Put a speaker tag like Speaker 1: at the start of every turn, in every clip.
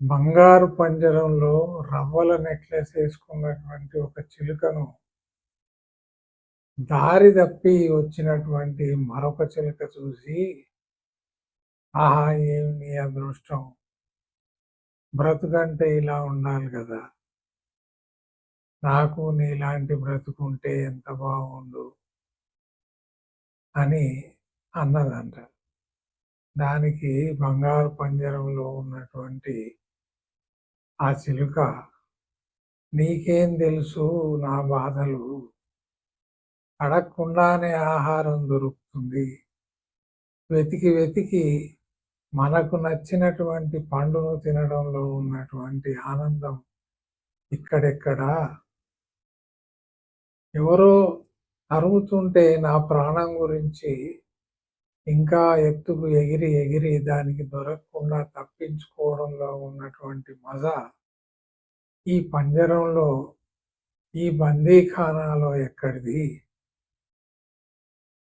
Speaker 1: బంగారు పంజరంలో రవ్వల నెక్లెస్ వేసుకున్నటువంటి ఒక చిలుకను దారి తప్పి వచ్చినటువంటి మరొక చిలుక చూసి ఆహా ఏమి నీ అదృష్టం? బ్రతుకంటే ఇలా ఉండాలి కదా. నాకు నీలాంటి బ్రతుకుంటే ఎంత బాగుండు అని అన్నదంట. దానికి బంగారు పంజరంలో ఉన్నటువంటి ఆ చిలుక నీకేం తెలుసు నా బాధలు? అడగకుండానే ఆహారం దొరుకుతుంది. వెతికి వెతికి మనకు నచ్చినటువంటి పండును తినడంలో ఉన్నటువంటి ఆనందం ఇక్కడెక్కడ? ఎవరో అరుగుతుంటే నా ప్రాణం గురించి ఇంకా ఎత్తుకు ఎగిరి ఎగిరి దానికి దొరకకుండా తప్పించుకోవడంలో ఉన్నటువంటి మజా ఈ పంజరంలో ఈ బందీఖానాలో ఎక్కడిది?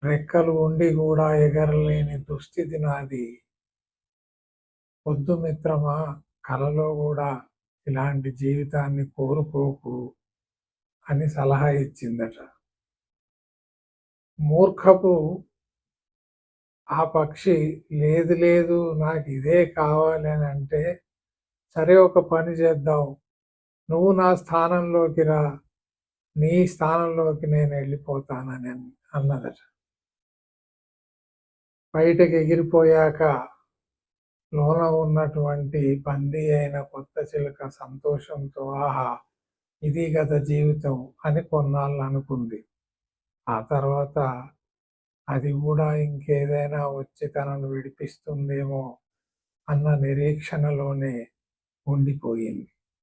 Speaker 1: రెక్కలు ఉండి కూడా ఎగరలేని దుస్థితి నాది. పొద్దు మిత్రమా కలలో కూడా ఇలాంటి జీవితాన్ని కోరుకోకు అని సలహా ఇచ్చిందట. మూర్ఖపు ఆ పక్షి లేదు లేదు నాకు ఇదే కావాలి అని అంటే సరే ఒక పని చేద్దాం. నువ్వు నా స్థానంలోకి రా. నీ స్థానంలోకి నేను వెళ్ళిపోతానని అన్నదట. బయటకు ఎగిరిపోయాక లోన ఉన్నటువంటి బందీ అయిన కొత్త చిలుక సంతోషంతో ఆహా ఇది గత జీవితం అని కొన్నాళ్ళు అనుకుంది ఆ తర్వాత అది కూడా ఇంకేదైనా వచ్చి తనను విడిపిస్తుందేమో అన్న నిరీక్షణలోనే ఉండిపోయింది.